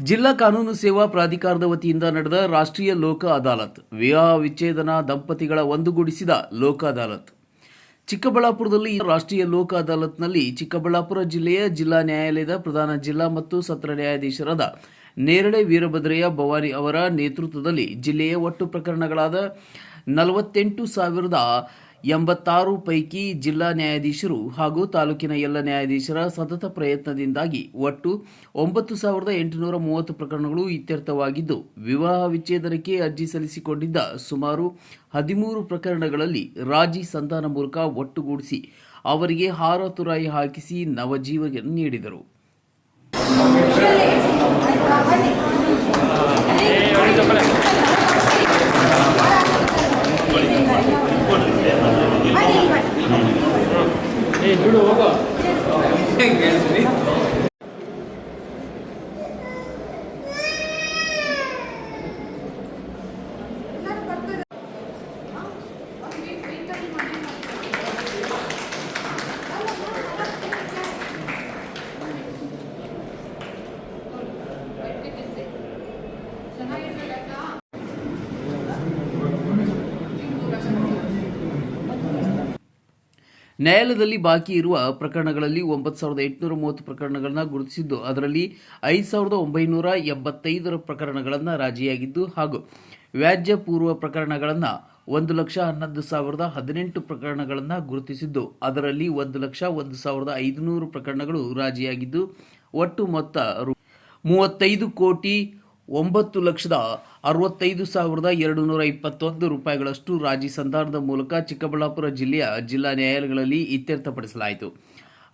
ಜಿಲ್ಲಾ ಕಾನೂನು ಸೇವಾ ಪ್ರಾಧಿಕಾರದ ವತಿಯಿಂದ ನಡೆದ ರಾಷ್ಟ್ರೀಯ ಲೋಕ ಅದಾಲತ್ ವಿವಾಹ ವಿಚ್ಛೇದನ ದಂಪತಿಗಳ ಒಂದುಗೂಡಿಸಿದ ಲೋಕ ಅದಾಲತ್. ಚಿಕ್ಕಬಳ್ಳಾಪುರದಲ್ಲಿ ರಾಷ್ಟ್ರೀಯ ಲೋಕ ಅದಾಲತ್ನಲ್ಲಿ ಚಿಕ್ಕಬಳ್ಳಾಪುರ ಜಿಲ್ಲೆಯ ಜಿಲ್ಲಾ ನ್ಯಾಯಾಲಯದ ಪ್ರಧಾನ ಜಿಲ್ಲಾ ಮತ್ತು ಸತ್ರ ನ್ಯಾಯಾಧೀಶರಾದ ನೇರಳೆ ವೀರಭದ್ರಯ್ಯ ಭವಾನಿ ಅವರ ನೇತೃತ್ವದಲ್ಲಿ ಜಿಲ್ಲೆಯ ಒಟ್ಟು ಪ್ರಕರಣಗಳಾದ ನಲವತ್ತೆಂಟು ಸಾವಿರದ ಎಂಬತ್ತಾರು ಪೈಕಿ ಜಿಲ್ಲಾ ನ್ಯಾಯಾಧೀಶರು ಹಾಗೂ ತಾಲೂಕಿನ ಎಲ್ಲ ನ್ಯಾಯಾಧೀಶರ ಸತತ ಪ್ರಯತ್ನದಿಂದಾಗಿ ಒಟ್ಟು ಒಂಬತ್ತು ಸಾವಿರದ ಎಂಟುನೂರ ಮೂವತ್ತು ಪ್ರಕರಣಗಳು ಇತ್ಯರ್ಥವಾಗಿದ್ದು, ವಿವಾಹ ವಿಚ್ಛೇದನಕ್ಕೆ ಅರ್ಜಿ ಸಲ್ಲಿಸಿಕೊಂಡಿದ್ದ ಸುಮಾರು ಹದಿಮೂರು ಪ್ರಕರಣಗಳಲ್ಲಿ ರಾಜಿ ಸಂಧಾನ ಮೂಲಕ ಒಟ್ಟುಗೂಡಿಸಿ ಅವರಿಗೆ ಹಾರ ತುರಾಯಿ ಹಾಕಿಸಿ ನವಜೀವನ ನೀಡಿದರು. Thank you. ನ್ಯಾಯಾಲಯದಲ್ಲಿ ಬಾಕಿ ಇರುವ ಪ್ರಕರಣಗಳಲ್ಲಿ ಒಂಬತ್ತು ಸಾವಿರದ ಎಂಟುನೂರ ಮೂವತ್ತು ಪ್ರಕರಣಗಳನ್ನು ಗುರುತಿಸಿದ್ದು, ಅದರಲ್ಲಿ ಐದು ಸಾವಿರದ ಒಂಬೈನೂರ ಎಂಬತ್ತೈದರ ಪ್ರಕರಣಗಳನ್ನು ರಾಜಿಯಾಗಿದ್ದು, ಹಾಗೂ ವ್ಯಾಜ್ಯ ಪೂರ್ವ ಪ್ರಕರಣಗಳನ್ನು ಒಂದು ಲಕ್ಷ ಹನ್ನೊಂದು ಸಾವಿರದ ಹದಿನೆಂಟು ಪ್ರಕರಣಗಳನ್ನು ಗುರುತಿಸಿದ್ದು, ಅದರಲ್ಲಿ ಒಂದು ಲಕ್ಷ ಒಂದು ಸಾವಿರದ ಐದುನೂರು ಪ್ರಕರಣಗಳು ರಾಜಿಯಾಗಿದ್ದು, ಒಟ್ಟು ಮೊತ್ತ ಮೂವತ್ತೈದು ಕೋಟಿ ಒಂಬತ್ತು ಲಕ್ಷದ ಅರವತ್ತೈದು ಸಾವಿರದ ಎರಡು ನೂರ ಇಪ್ಪತ್ತೊಂದು ರೂಪಾಯಿಗಳಷ್ಟು ರಾಜಿ ಸಂಧಾನದ ಮೂಲಕ ಚಿಕ್ಕಬಳ್ಳಾಪುರ ಜಿಲ್ಲೆಯ ಜಿಲ್ಲಾ ನ್ಯಾಯಾಲಯಗಳಲ್ಲಿ ಇತ್ಯರ್ಥಪಡಿಸಲಾಯಿತು.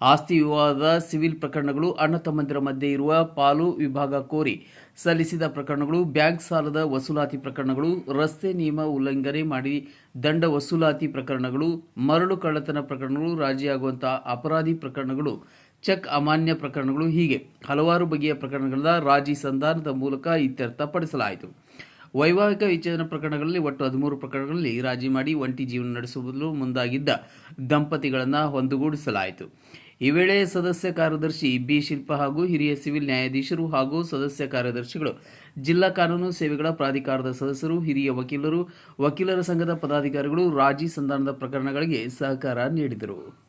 ಆಸ್ತಿ ವಿವಾದದ ಸಿವಿಲ್ ಪ್ರಕರಣಗಳು, ಅಣ್ಣ ತಮ್ಮಂದಿರ ಮಧ್ಯೆ ಇರುವ ಪಾಲು ವಿಭಾಗ ಕೋರಿ ಸಲ್ಲಿಸಿದ ಪ್ರಕರಣಗಳು, ಬ್ಯಾಂಕ್ ಸಾಲದ ವಸೂಲಾತಿ ಪ್ರಕರಣಗಳು, ರಸ್ತೆ ನಿಯಮ ಉಲ್ಲಂಘನೆ ಮಾಡಿ ದಂಡ ವಸೂಲಾತಿ ಪ್ರಕರಣಗಳು, ಮರಳು ಕಳ್ಳತನ ಪ್ರಕರಣಗಳು, ರಾಜಿಯಾಗುವಂತಹ ಅಪರಾಧಿ ಪ್ರಕರಣಗಳು ಚೆಕ್ ಅಮಾನ್ಯ ಪ್ರಕರಣಗಳು ಹೀಗೆ. ಹಲವಾರು ಬಗೆಯ ಪ್ರಕರಣಗಳ ರಾಜಿ ಸಂಧಾನದ ಮೂಲಕ ಇತ್ಯರ್ಥಪಡಿಸಲಾಯಿತು. ವೈವಾಹಿಕ ವಿಚ್ಛೇದನ ಪ್ರಕರಣಗಳಲ್ಲಿ ಒಟ್ಟು ಹದಿಮೂರು ಪ್ರಕರಣಗಳಲ್ಲಿ ರಾಜಿ ಮಾಡಿ ಒಂಟಿ ಜೀವನ ನಡೆಸುವುದು ಮುಂದಾಗಿದ್ದ ದಂಪತಿಗಳನ್ನು ಒಂದುಗೂಡಿಸಲಾಯಿತು. ಈ ವೇಳೆ ಸದಸ್ಯ ಕಾರ್ಯದರ್ಶಿ ಬಿ ಶಿಲ್ಪ ಹಾಗೂ ಹಿರಿಯ ಸಿವಿಲ್ ನ್ಯಾಯಾಧೀಶರು ಹಾಗೂ ಸದಸ್ಯ ಕಾರ್ಯದರ್ಶಿಗಳು, ಜಿಲ್ಲಾ ಕಾನೂನು ಸೇವೆಗಳ ಪ್ರಾಧಿಕಾರದ ಸದಸ್ಯರು, ಹಿರಿಯ ವಕೀಲರು, ವಕೀಲರ ಸಂಘದ ಪದಾಧಿಕಾರಿಗಳು ರಾಜಿ ಸಂಧಾನದ ಪ್ರಕರಣಗಳಿಗೆ ಸಹಕಾರ ನೀಡಿದರು.